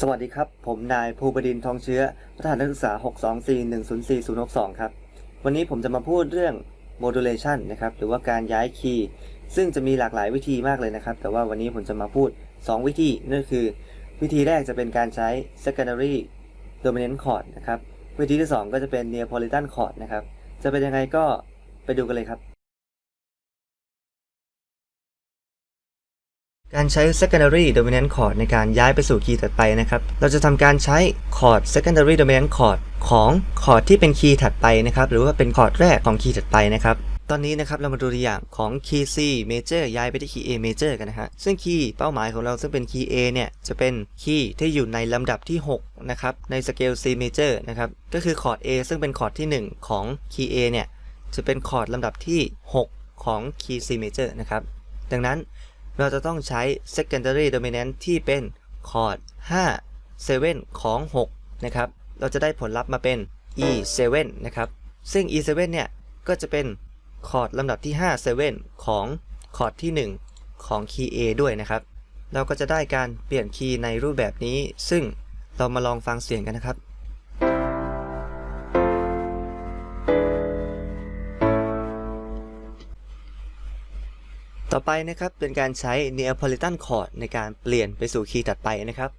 สวัสดีครับ ผมนายภูบดินทองเชื้อ ประธานนักศึกษา 624104062 ครับ วันนี้ผมจะมาพูดเรื่อง modulation นะครับ หรือว่าการย้ายคีย์ ซึ่งจะมีหลากหลายวิธีมากเลยนะครับ แต่ว่าวันนี้ผมจะมาพูด 2 วิธี นั่นคือ วิธีแรกจะเป็นการใช้ secondary dominant chord นะครับ วิธีที่ 2 ก็จะเป็น Neapolitan chord นะครับ จะเป็นยังไงก็ไปดูกันเลยครับ การใช้ secondary dominant chord ในการย้ายไปสู่คีย์ถัดไปนะครับ เราจะทำการใช้คอร์ด secondary dominant chord ของคอร์ดที่เป็นคีย์ถัดไปนะครับ หรือว่าเป็นคอร์ดแรกของคีย์ถัดไปนะครับ ตอนนี้นะครับเรามาดูตัวอย่างของคีย์ C major ย้ายไปที่คีย์ A major กันนะฮะ ซึ่งคีย์เป้าหมายของเราซึ่งเป็นคีย์ A เนี่ยจะเป็นคีย์ที่อยู่ในลำดับที่ 6 นะครับ ในสเกล C major นะครับ ก็คือคอร์ด A ซึ่งเป็นคอร์ดที่ 1 ของคีย์ A เนี่ยจะเป็นคอร์ดลำดับที่ 6 ของคีย์ C major นะครับ ดังนั้น เราจะต้องใช้ secondary dominant ที่เป็นคอร์ด5 7 ของ 6 นะครับ เราจะได้ผลลัพธ์มาเป็น E 7นะครับ ซึ่ง E 7เนี่ย ก็จะเป็นคอร์ดลำดับที่ 5 7 ของคอร์ดที่ 1 ของคีย์ A ด้วยนะครับ เราก็จะได้การเปลี่ยนคีย์ในรูปแบบนี้ ซึ่งเรามาลองฟังเสียงกันนะครับ ต่อไปนะครับเป็นการใช้ Neapolitan chord ในการเปลี่ยนไปสู่คีย์ถัดไปนะครับ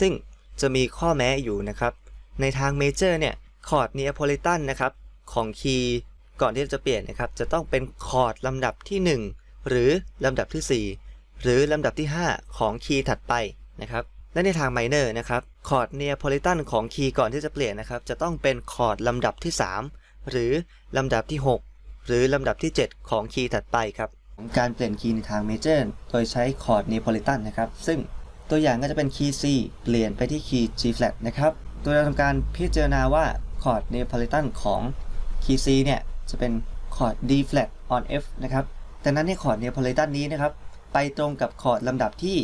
ซึ่งจะมีข้อแม้อยู่นะครับ ในทางเมเจอร์เนี่ยคอร์ด Neapolitan นะครับของคีย์ก่อนที่จะเปลี่ยนนะครับ จะต้องเป็นคอร์ดลำดับที่ 1 หรือลำดับที่ 4 หรือลำดับที่ 5 ของคีย์ถัดไปนะครับ และในทางไมเนอร์นะครับคอร์ด Neapolitan ของคีย์ก่อนที่จะเปลี่ยนนะครับ จะต้องเป็นคอร์ดลำดับที่ 3 หรือลำดับที่ 6 หรือลำดับที่ 7 ของคีย์ถัดไปครับ ของการเปลี่ยนคีย์ในทางเมเจอร์โดยใช้คอร์ด Neapolitan นะครับ ซึ่งตัวอย่างก็จะเป็นคีย์ C เปลี่ยนไปที่คีย์ G flat นะครับ โดยเราทำการพิจารณาว่าคอร์ด Neapolitan ของคีย์ C เนี่ยจะเป็นคอร์ด D flat on F นะครับดังนั้นในคอร์ด Neapolitan นี้นะครับไปตรงกับคอร์ดลำดับที่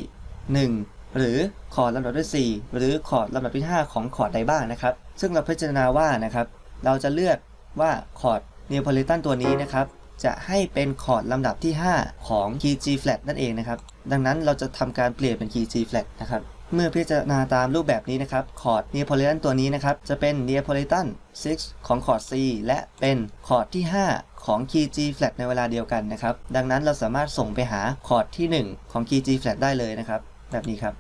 1 หรือคอร์ดลำดับที่ 4 หรือคอร์ดลำดับที่ 5 ของคอร์ดใดบ้างนะครับ ซึ่งเราพิจารณาว่านะครับเราจะเลือกว่าคอร์ด Neapolitan ตัวนี้นะครับ จะให้เป็นคอร์ดลำดับที่ 5 ของคีย์ G flat นั่นเองนะครับ ดังนั้นเราจะทำการเปลี่ยนเป็นคีย์ G flat นะครับเมื่อพิจารณาตามรูปแบบนี้นะครับ คอร์ด Neapolitan ตัวนี้นะครับ จะเป็น Neapolitan 6ของคอร์ด C และเป็นคอร์ดที่ 5 ของคีย์ G flat ในเวลาเดียวกันนะครับ ดังนั้นเราสามารถส่งไปหาคอร์ดที่ 1 ของคีย์ G flat ได้เลยนะครับ แบบนี้ครับ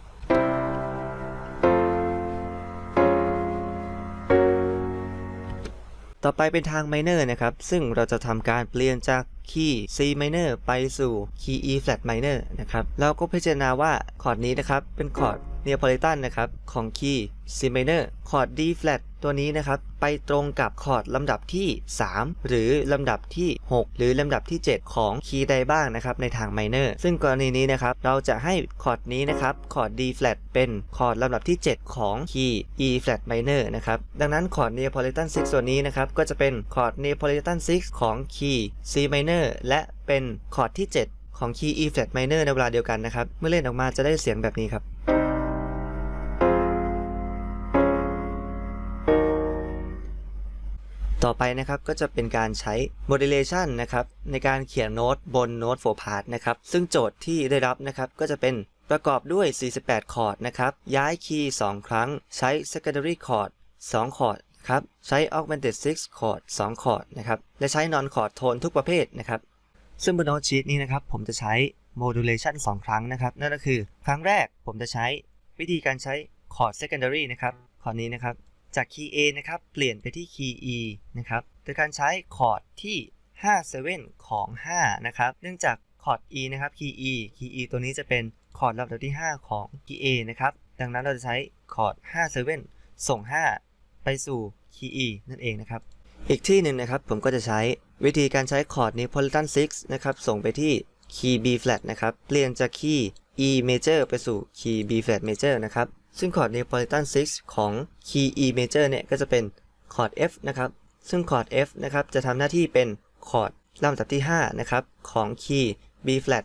ต่อไปเป็นทาง minor นะครับ ซึ่งเราจะทำการเปลี่ยนจากคีย์ C minor ไปสู่คีย์ E flat minor นะครับเราก็พิจารณาว่าคอร์ดนี้นะครับ เป็นคอร์ดเนอพอร์ตันนะครับ ของคีย์ C minor คอร์ด D flat ตัวนี้นะครับไปตรงกับคอร์ดลำดับที่ 3 หรือลำดับที่ 6 หรือลำดับที่ 7 ของคีย์ใดบ้างนะครับในทาง minor ซึ่งกรณีนี้นะครับเราจะให้คอร์ดนี้นะครับคอร์ด D flat เป็นคอร์ดลำดับที่ 7 ของคีย์ E flat minor นะครับดังนั้นคอร์ด Neapolitan 6 ตัวนี้นะครับก็จะเป็นคอร์ด Neapolitan 6 ของคีย์ C minor และเป็นคอร์ดที่ 7 ของคีย์ E flat minor ในเวลาเดียวกันนะครับเมื่อเล่นออกมาจะได้เสียงแบบนี้ครับ ต่อไปนะครับก็จะเป็นการใช้ modulation นะครับในการเขียนโน้ตบนโน้ตโฟพาร์ตนะครับซึ่งโจทย์ที่ได้รับนะครับก็จะเป็นประกอบด้วย 48 คอร์ดนะครับย้ายคีย์2ครั้ง ใช้ secondary chord 2คอร์ดครับใช้ augmented 6คอร์ด2คอร์ดนะครับและใช้ non chord tone ทุกประเภทนะครับซึ่งบนโน้ตชีตนี้นะครับผมจะใช้ modulation 2 ครั้งนะครับนั่นก็คือ ครั้งแรกผมจะใช้วิธีการใช้คอร์ด secondary นะครับคอร์ดนี้นะครับ จากคีย์ A นะครับ เปลี่ยนไปที่คีย์ E นะครับ โดยการใช้คอร์ดที่ 5 7 ของ 5 นะครับ เนื่องจากคอร์ด E นะครับ คีย์ E คีย์ E ตัวนี้จะเป็นคอร์ดลำดับที่ 5 ของคีย์ A นะครับ ดังนั้นเราจะใช้คอร์ด 5 7 ส่ง 5 ไปสู่คีย์ E นั่นเองนะครับ อีกที่หนึ่งนะครับ ผมก็จะใช้วิธีการใช้คอร์ด Neapolitan 6 นะครับ ส่งไปที่คีย์ B flat นะครับ เปลี่ยนจากคีย์ E major ไปสู่คีย์ B flat major นะครับ ซึ่งคอร์ด Neapolitan 6 ของคีย์ E major เนี่ยก็จะเป็นคอร์ด F นะครับ ซึ่งคอร์ด F นะครับจะทำหน้าที่เป็นคอร์ดลำดับที่ 5 นะครับ ของคีย์ B flat